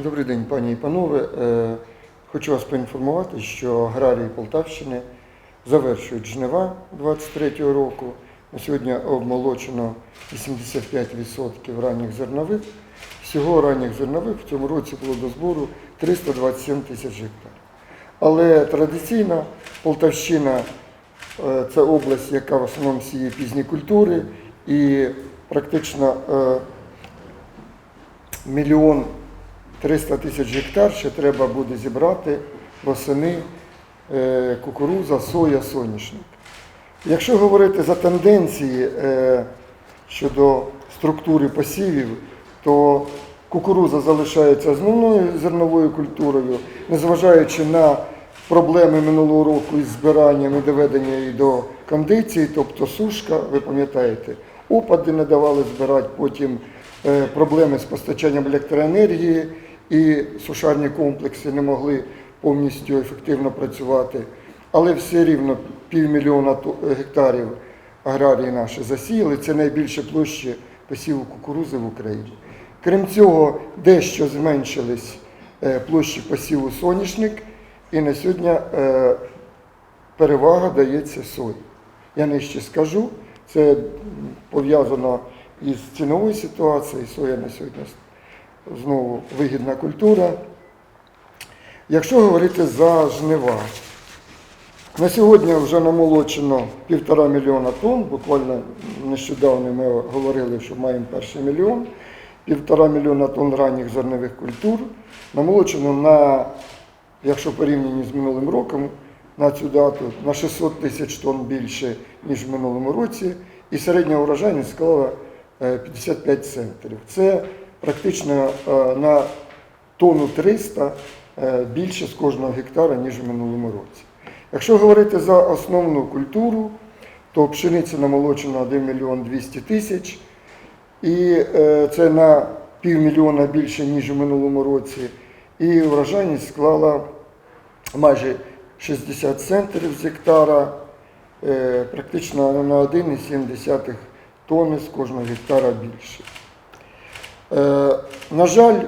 Добрий день, пані і панове. Е, Хочу вас поінформувати, що аграрії Полтавщини завершують жнива 23-го року. На сьогодні обмолочено 85% ранніх зернових. Всього ранніх зернових в цьому році було до збору 327 тисяч гектарів. Але традиційно Полтавщина е, це область, яка в основному сіє пізні культури, і практично е, мільйон 300 тисяч гектар ще треба буде зібрати восени е, кукуруза, соя, соняшник. Якщо говорити за тенденції е, щодо структури посівів, то кукуруза залишається основною зерновою культурою, незважаючи на проблеми минулого року із збиранням і доведення її до кондиції, тобто сушка, ви пам'ятаєте, опади не давали збирати, потім е, проблеми з постачанням електроенергії і сушарні комплекси не могли повністю ефективно працювати. Але все рівно півмільйона гектарів аграрії наші засіяли. Це найбільше площі посіву кукурузи в Україні. Крім цього, дещо зменшились е, площі посіву соняшник, і на сьогодні е, перевага дається сої. Я нижче скажу, це пов'язано із ціновою ситуацією. Соя на сьогодні знову вигідна культура. Якщо говорити за жнива, на сьогодні вже намолочено півтора мільйона тонн, буквально нещодавно ми говорили, що маємо перший мільйон, півтора мільйона тонн ранніх зернових культур. Намолочено на, якщо порівняно з минулим роком, на цю дату на 600 тисяч тонн більше, ніж в минулому році, і середня урожайність склала е, 55 центрів. Це практично е, на тонну 300 е, більше з кожного гектара, ніж в минулому році. Якщо говорити за основну культуру, то пшениця намолочена 1 мільйон 200 тисяч, і е, це на півмільйона більше, ніж у минулому році. І врожайність склала майже 60 центрів з гектара, практично на 1,7 тонни з кожного гектара більше. Е, На жаль,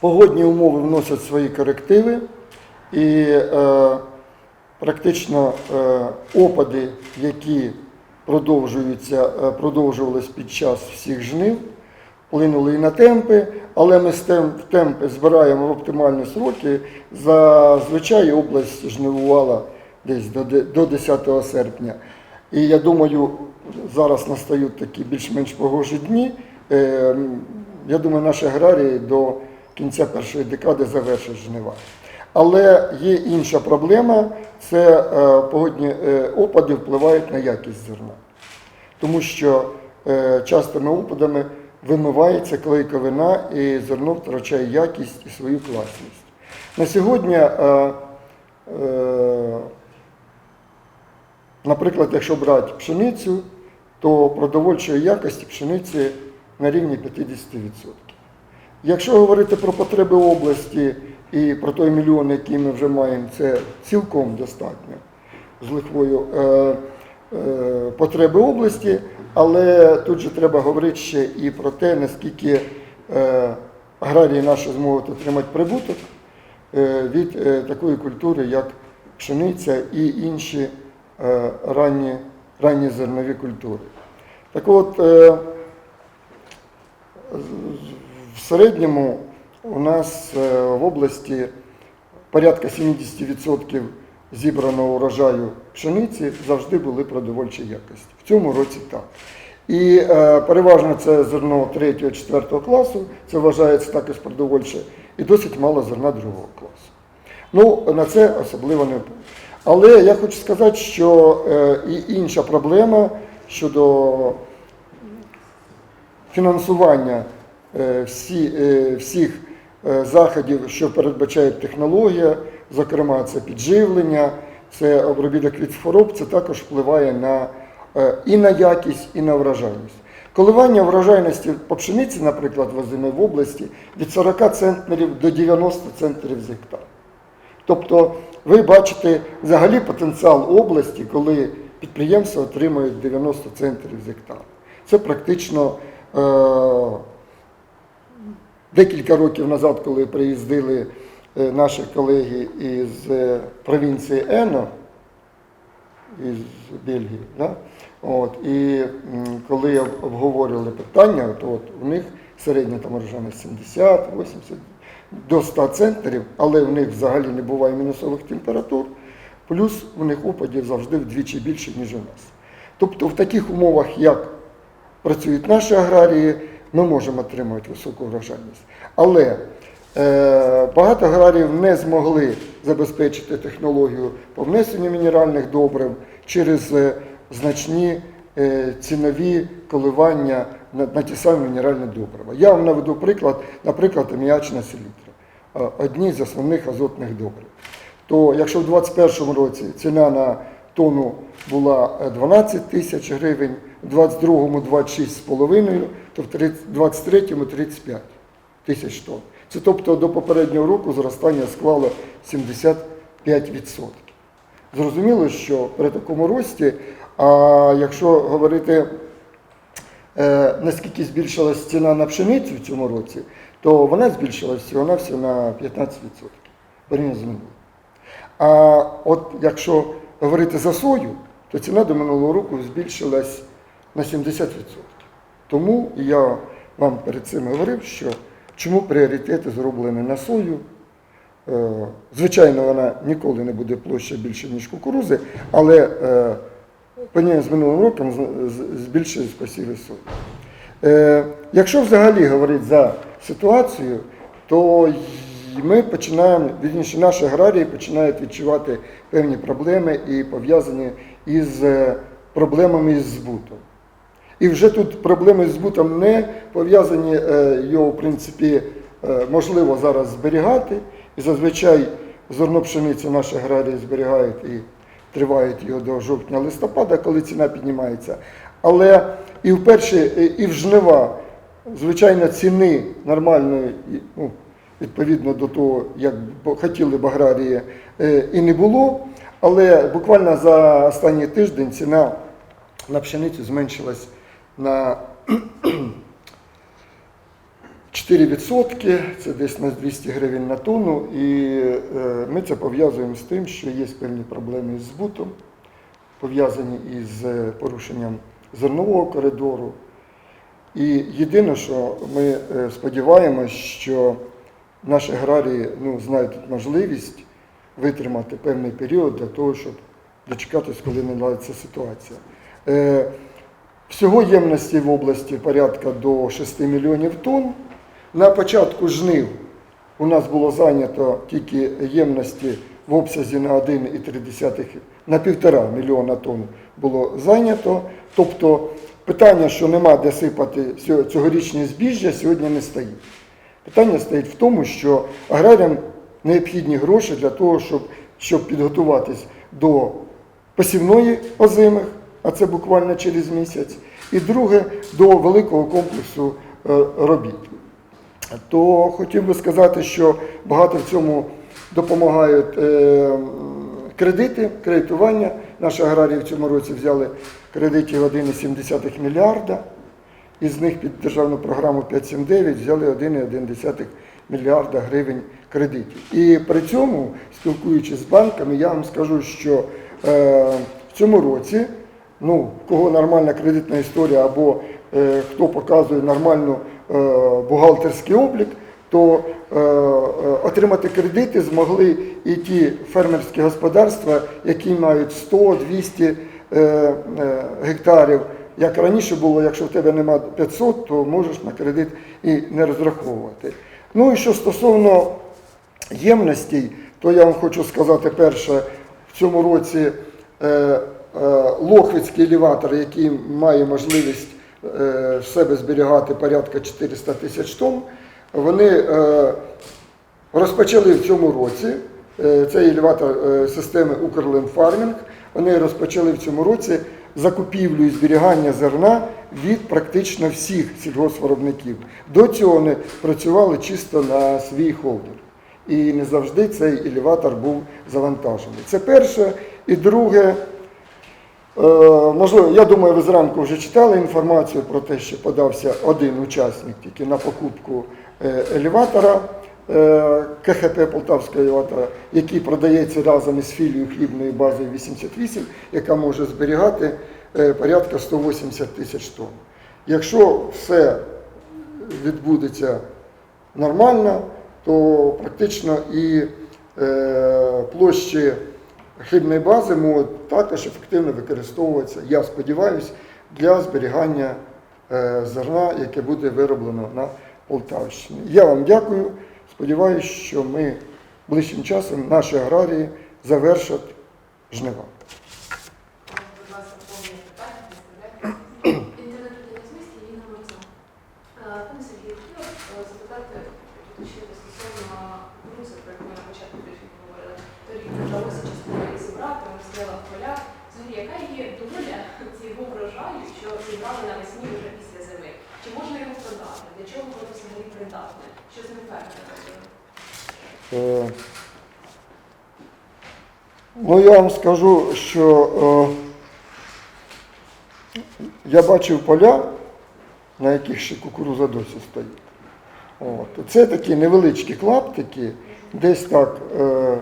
погодні умови вносять свої корективи, і е, практично е, опади, які продовжуються, продовжувались під час всіх жнив, вплинули і на темпи, але ми темпи збираємо в оптимальні сроки. Зазвичай область жнивувала десь до 10 серпня. І я думаю, зараз настають такі більш-менш погожі дні. Е, Я думаю, наші аграрії до кінця першої декади завершать жнива. Але є інша проблема це е, погодні е, опади впливають на якість зерна. Тому що частими опадами вимивається клейковина і зерно втрачає якість і свою класність. На сьогодні, наприклад, якщо брати пшеницю, то продовольчої якості пшениці на рівні 50%. Якщо говорити про потреби області і про той мільйон, який ми вже маємо, це цілком достатньо з лихвою е, е, потреби області, але тут же треба говорити ще і про те, наскільки е, аграрії наші зможуть отримати прибуток е, від е, такої культури, як пшениця і інші е, ранні, ранні зернові культури. Так от, е, в середньому у нас е, в області порядка 70% зібраного урожаю пшениці завжди були продовольчої якості. В цьому році так. І е, переважно це зерно 3-4 класу, це вважається також продовольче, і досить мало зерна другого класу. Ну, на це особливо не вплив. Але я хочу сказати, що е, і інша проблема щодо фінансування е, всі, е, всіх е, заходів, що передбачає технологія, зокрема це підживлення, це обробіток від хвороб, це також впливає на, і на якість, і на врожайність. Коливання врожайності по пшениці, наприклад, возимо в області від 40 центнерів до 90 центнерів з гектара. Тобто ви бачите взагалі потенціал області, коли підприємства отримують 90 центрів з гектара. Це практично Декілька років назад, коли приїздили е, наші колеги із е, провінції Ено, із Бельгії, да? от, і коли об- обговорювали питання, то от у них середня там урожайність 70, 80 до 100 центнерів, але в них взагалі не буває мінусових температур, плюс у них опадів завжди вдвічі більше, ніж у нас. Тобто в таких умовах, як працюють наші аграрії, ми можемо отримувати високу врожайність. Але е, багато аграріїв не змогли забезпечити технологію по внесенню мінеральних добрив через е, значні е, цінові коливання на, на ті самі мінеральні добрива. Я вам наведу приклад, наприклад, аміачна селітра, е, одні з основних азотних добрив. То якщо в 2021 році ціна на тонну була е, 12 тисяч гривень, в 22-му 26,5, то в 23-му 35 тисяч тонн. Це тобто до попереднього року зростання склало 75%. Зрозуміло, що при такому рості, а якщо говорити, е, наскільки збільшилась ціна на пшеницю в цьому році, то вона збільшилась всього на всього на 15%. Порівняно з минулим. А от якщо говорити за сою, то ціна до минулого року збільшилась на 70%. Тому я вам перед цим говорив, що чому пріоритети зроблені на сою. Е, Звичайно, вона ніколи не буде площа більше, ніж кукурузи, але е, порівняно з минулим роком з- з- збільшились посіви сої. Е, Якщо взагалі говорити за ситуацію, то й- ми починаємо, вірніше, наші аграрії починають відчувати певні проблеми і пов'язані із е, проблемами із збутом. І вже тут проблеми з збутом не пов'язані, е, його, в принципі, е, можливо зараз зберігати. І зазвичай зерно пшениці наші аграрії зберігають і тривають його до жовтня-листопада, коли ціна піднімається. Але і в і- і в жнива, звичайно, ціни нормальної, ну, відповідно до того, як хотіли б аграрії, е, і не було. Але буквально за останній тиждень ціна на пшеницю зменшилась на 4%, це десь на 200 гривень на тонну, і е, ми це пов'язуємо з тим, що є певні проблеми з збутом, пов'язані із е, порушенням зернового коридору. І єдине, що ми сподіваємось, що наші аграрії ну, знайдуть можливість витримати певний період для того, щоб дочекатись, коли наладиться ситуація. Е, Всього ємності в області порядка до 6 мільйонів тонн. На початку жнив у нас було зайнято тільки ємності в обсязі на 1,3, на 1,5 мільйона тонн було зайнято. Тобто питання, що нема де сипати цьо- цьогорічне збіжжя, сьогодні не стоїть. Питання стоїть в тому, що аграріям необхідні гроші для того, щоб, щоб підготуватись до посівної озимих, а це буквально через місяць, і друге до великого комплексу е, робіт. То хотів би сказати, що багато в цьому допомагають е, кредити, кредитування. Наші аграрії в цьому році взяли кредитів 1,7 мільярда. Із них під державну програму 579 взяли 1,1 мільярда гривень кредитів. І при цьому, спілкуючись з банками, я вам скажу, що е, в цьому році, ну, кого нормальна кредитна історія або е, хто показує нормальну е, бухгалтерський облік, то е, е, отримати кредити змогли і ті фермерські господарства, які мають 100, 200 е, е, гектарів. Як раніше було, якщо в тебе нема 500, то можеш на кредит і не розраховувати. Ну і що стосовно ємностей, то я вам хочу сказати перше, в цьому році е, е, Лохвицький елеватор, який має можливість е, в себе зберігати порядка 400 тисяч тонн, вони розпочали в цьому році. Цей елеватор системи Укрлендфармінг. Вони розпочали в цьому році закупівлю і зберігання зерна від практично всіх сільгоспвиробників. До цього вони працювали чисто на свій холдер. І не завжди цей елеватор був завантажений. Це перше. І друге, Е, Можливо, я думаю, ви зранку вже читали інформацію про те, що подався один учасник тільки на покупку е, елеватора КХП Полтавського елеватора, який продається разом із філією хлібної бази 88, яка може зберігати е, порядка 180 тисяч тонн. Якщо все відбудеться нормально, то практично і е, площі хлібної бази можуть також ефективно використовуватися, я сподіваюся, для зберігання е, зерна, яке буде вироблено на Полтавщині. Я вам дякую. Сподіваюся, що ми ближчим часом наші аграрії завершать жнива. Що зібрали навесні вже після зими? Чи можна його продати? Для чого воно взагалі придатне? Е, Ну, я вам скажу, що е, я бачив поля, на яких ще кукуруза досі стоїть. От. Це такі невеличкі клаптики, десь так е,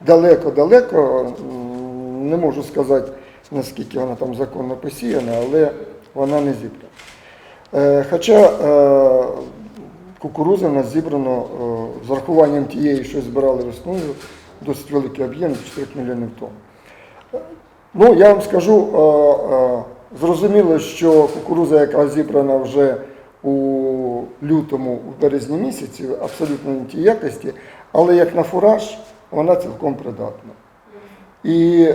далеко-далеко, м, не можу сказати, наскільки вона там законно посіяна, але вона не зібрана. Е, Хоча е, кукурузи нас зібрано е, з рахуванням тієї, що збирали весною, досить великий об'єм 4 мільйонів тонн. Ну, я вам скажу, е, е, зрозуміло, що кукуруза, яка зібрана вже у лютому, в березні місяці, абсолютно не тій якості, але як на фураж, вона цілком придатна. І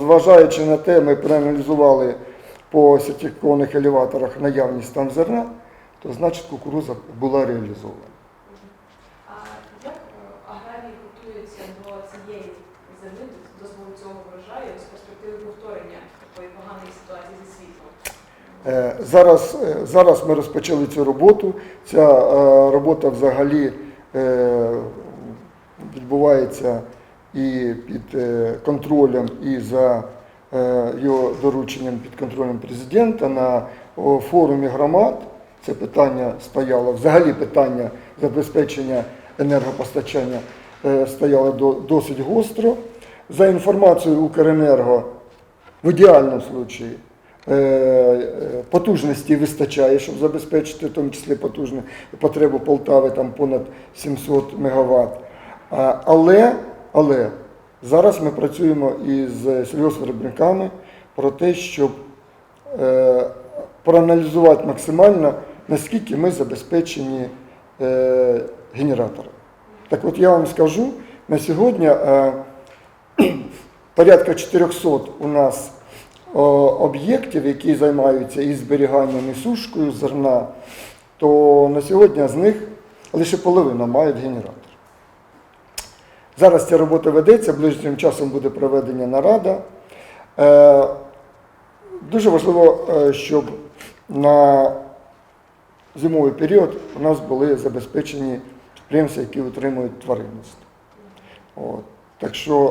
зважаючи на те, ми проаналізували по сертифікованих елеваторах наявність там зерна, то значить кукуруза була реалізована. А як е, аграрії готуються до цієї зими, до цього врожаю з перспективи повторення такої поганої ситуації зі світлом? Е, Зараз, е, зараз ми розпочали цю роботу. Ця робота взагалі відбувається і під контролем, і за його дорученням під контролем президента на форумі громад. Це питання стояло, взагалі питання забезпечення енергопостачання е, стояло досить гостро. За інформацією Укренерго, в ідеальному випадку, е, е, потужності вистачає, щоб забезпечити, в тому числі потужну потребу Полтави там понад 700 МВт. Але, але зараз ми працюємо із сільгоспвиробниками про те, щоб проаналізувати максимально, наскільки ми забезпечені е, генератором. Так от я вам скажу, на сьогодні е, порядка 400 у нас об'єктів, які займаються і зберіганням, і сушкою зерна, то на сьогодні з них лише половина мають генератор. Зараз ця робота ведеться, ближчим часом буде проведення нарада. Е, Дуже важливо, е, щоб на зимовий період у нас були забезпечені підприємства, які утримують тваринництво. Так що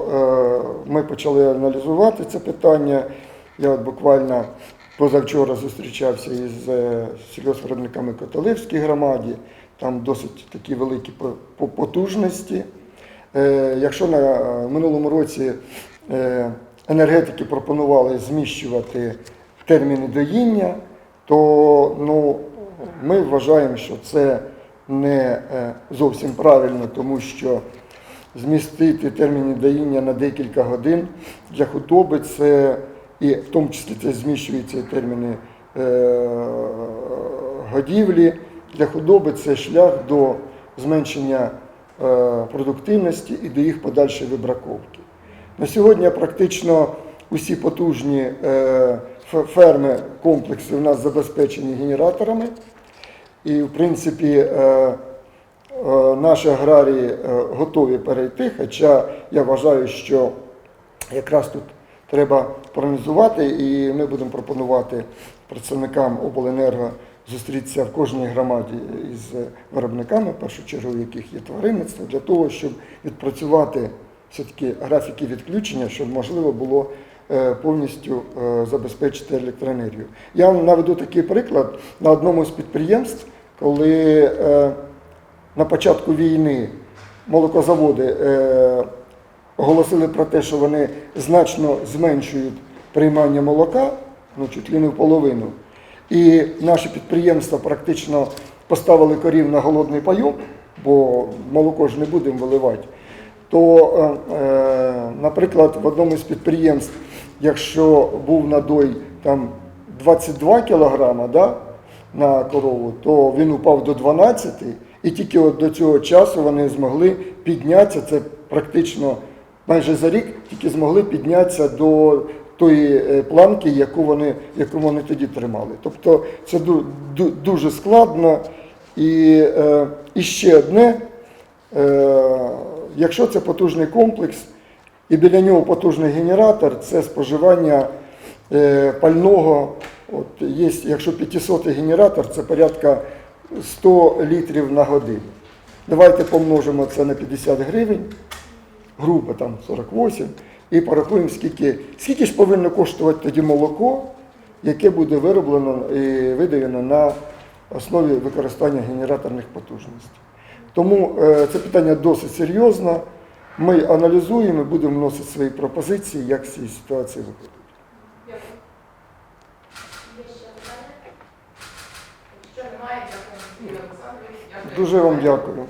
е, ми почали аналізувати це питання. Я от буквально позавчора зустрічався із е, сільгоспвиробниками Котелевській громаді, там досить такі великі по- по- потужності. Е, якщо на е, минулому році е, енергетики пропонували зміщувати терміни доїння, то ну, ми вважаємо, що це не е, зовсім правильно, тому що змістити терміни доїння на декілька годин для худоби це і в тому числі це зміщуються терміни е, годівлі. Для худоби це шлях до зменшення е, продуктивності і до їх подальшої вибраковки. На сьогодні практично усі потужні ферми, комплекси у нас забезпечені генераторами. І, в принципі, е, е, наші аграрії е, готові перейти, хоча я вважаю, що якраз тут треба проаналізувати, і ми будемо пропонувати представникам обленерго зустрітися в кожній громаді із виробниками, в першу чергу, в яких є тваринництво, для того, щоб відпрацювати все-таки графіки відключення, щоб можливо було повністю е, забезпечити електроенергію. Я вам наведу такий приклад. На одному з підприємств коли е, на початку війни молокозаводи е, оголосили про те, що вони значно зменшують приймання молока, ну чуть ли не в половину, і наші підприємства практично поставили корів на голодний пайок, бо молоко ж не будемо виливати, то, е, е, наприклад, в одному з підприємств, якщо був надой там 22 кілограма да, на корову, то він упав до 12, і тільки от до цього часу вони змогли піднятися, це практично майже за рік, тільки змогли піднятися до тої е, планки, яку вони, яку вони тоді тримали. Тобто це ду- ду- дуже складно. І, е, і ще одне, е, якщо це потужний комплекс, і біля нього потужний генератор, це споживання е, пального. От є, якщо 500 генератор, це порядка 100 літрів на годину. Давайте помножимо це на 50 гривень, грубо там 48, і порахуємо, скільки, скільки ж повинно коштувати тоді молоко, яке буде вироблено і видаєно на основі використання генераторних потужностей. Тому е, це питання досить серйозне. Ми аналізуємо і будемо вносити свої пропозиції, як з цієї ситуації виходити. Дуже вам дякую.